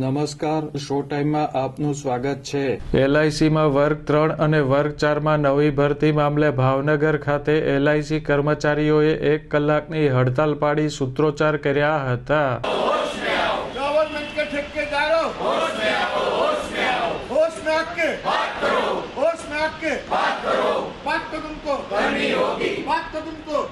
નમસ્કાર શો ટાઈમમાં આપનું સ્વાગત છે એલઆઈસીમાં વર્ગ ત્રણ અને વર્ગ ચારમાં નવી ભરતી મામલે ભાવનગર ખાતે એલઆઈસી કર્મચારીઓએ એક કલાકની હડતાલ પાડી સૂત્રોચ્ચાર કર્યા હતા बात तो तुमको करनी होगी बात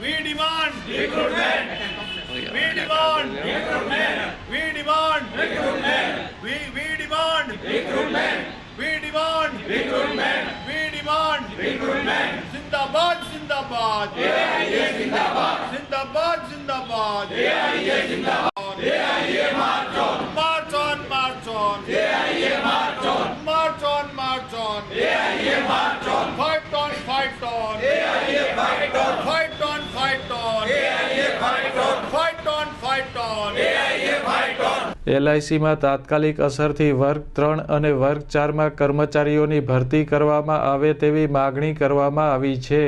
We demand recruitment. We demand recruitment. We demand recruitment. We we demand recruitment. We demand recruitment. We demand recruitment. Zindabad, Zindabad. AIA Zindabad. Zindabad, Zindabad. AIA Zindabad. એલઆઈસીમાં તાત્કાલિક અસરથી વર્ગ ત્રણ અને વર્ગ ચારમાં કર્મચારીઓની ભરતી કરવામાં આવે તેવી માગણી કરવામાં આવી છે